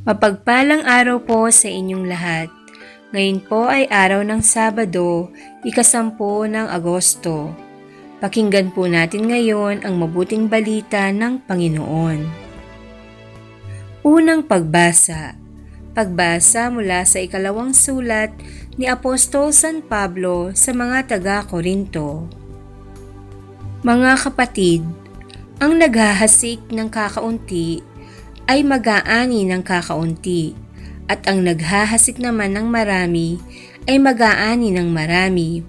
Mapagpalang araw po sa inyong lahat. Ngayon po ay araw ng Sabado, ikasampu ng Agosto. Pakinggan po natin ngayon ang mabuting balita ng Panginoon. Unang pagbasa. Pagbasa mula sa ikalawang sulat ni Apostol San Pablo sa mga taga-Korinto. Mga kapatid, ang naghahasik ng kakaunti ay mag-aani ng kakaunti at ang naghahasik naman ng marami ay mag-aani ng marami.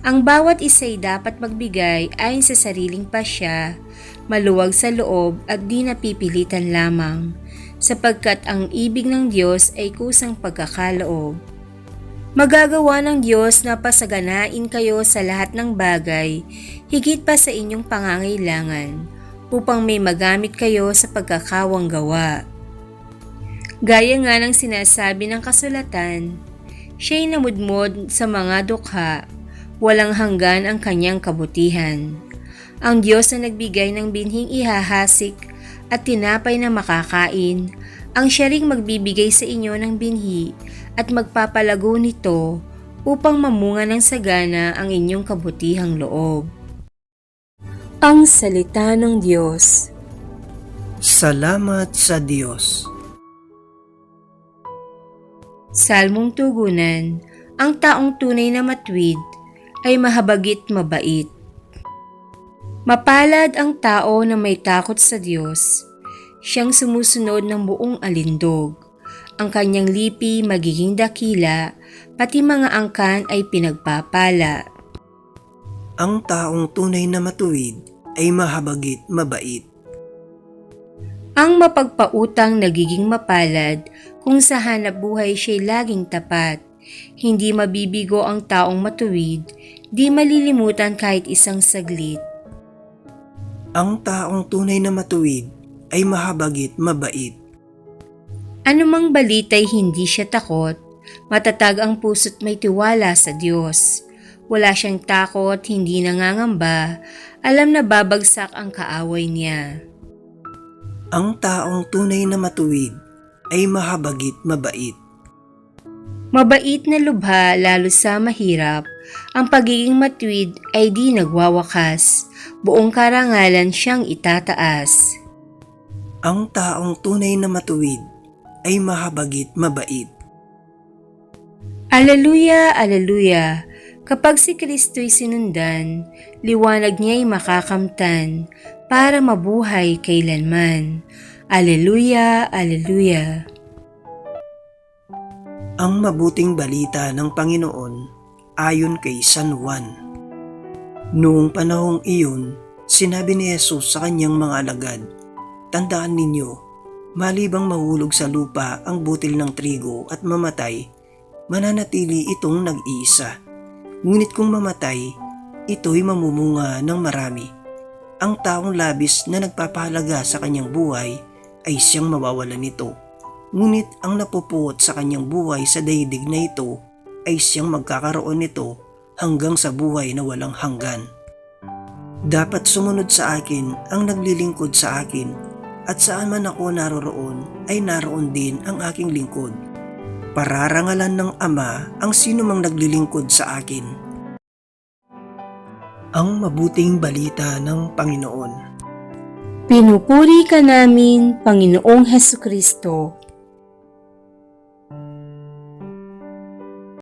Ang bawat isa'y dapat magbigay ayon sa sariling pasya, maluwag sa loob at di napipilitan lamang, sapagkat ang ibig ng Diyos ay kusang pagkakaloob. Magagawa ng Diyos na pasaganain kayo sa lahat ng bagay, higit pa sa inyong pangangailangan, upang may magamit kayo sa pagkakawang gawa. Gaya nga ng sinasabi ng kasulatan, siya'y namudmod sa mga dukha, walang hanggan ang kanyang kabutihan. Ang Diyos na nagbigay ng binhing ihahasik at tinapay na makakain, ang siya ring magbibigay sa inyo ng binhi at magpapalago nito upang mamunga ng sagana ang inyong kabutihang loob. Ang Salita ng Diyos Salamat sa Diyos. Salmong Tugunan Ang taong tunay na matwid ay mahabagit mabait. Mapalad ang tao na may takot sa Diyos. Siyang sumusunod ng buong alindog. Ang kanyang lipi magiging dakila, pati mga angkan ay pinagpapala. Ang taong tunay na matuwid ay mahabagit mabait. Ang mapagpautang nagiging mapalad kung sa hanap buhay siya'y laging tapat. Hindi mabibigo ang taong matuwid, di malilimutan kahit isang saglit. Ang taong tunay na matuwid ay mahabagit mabait. Anumang balita'y hindi siya takot, matatag ang puso't may tiwala sa Diyos. Wala siyang takot, hindi nangangamba, alam na babagsak ang kaaway niya. Ang taong tunay na matuwid ay mahabagit mabait. Mabait na lubha lalo sa mahirap, ang pagiging matwid ay di nagwawakas, buong karangalan siyang itataas. Ang taong tunay na matuwid ay mahabagit mabait. Aleluya, aleluya, kapag si Kristo'y sinundan, liwanag niya'y makakamtan para mabuhay kailanman. Aleluya, aleluya. Ang mabuting balita ng Panginoon ayon kay San Juan. Noong panahong iyon, sinabi ni Jesus sa kanyang mga alagad, Tandaan ninyo, malibang mahulog sa lupa ang butil ng trigo at mamatay, mananatili itong nag-iisa. Ngunit kung mamatay, ito'y mamumunga ng marami. Ang taong labis na nagpapahalaga sa kanyang buhay ay siyang mawawalan nito. Ngunit ang napupuot sa kanyang buhay sa daigdig na ito ay siyang magkakaroon nito hanggang sa buhay na walang hanggan. Dapat sumunod sa akin ang naglilingkod sa akin at saan man ako naroroon ay naroon din ang aking lingkod. Pararangalan ng Ama ang sino mang naglilingkod sa akin. Ang mabuting balita ng Panginoon. Pinupuri ka namin, Panginoong Heso Kristo.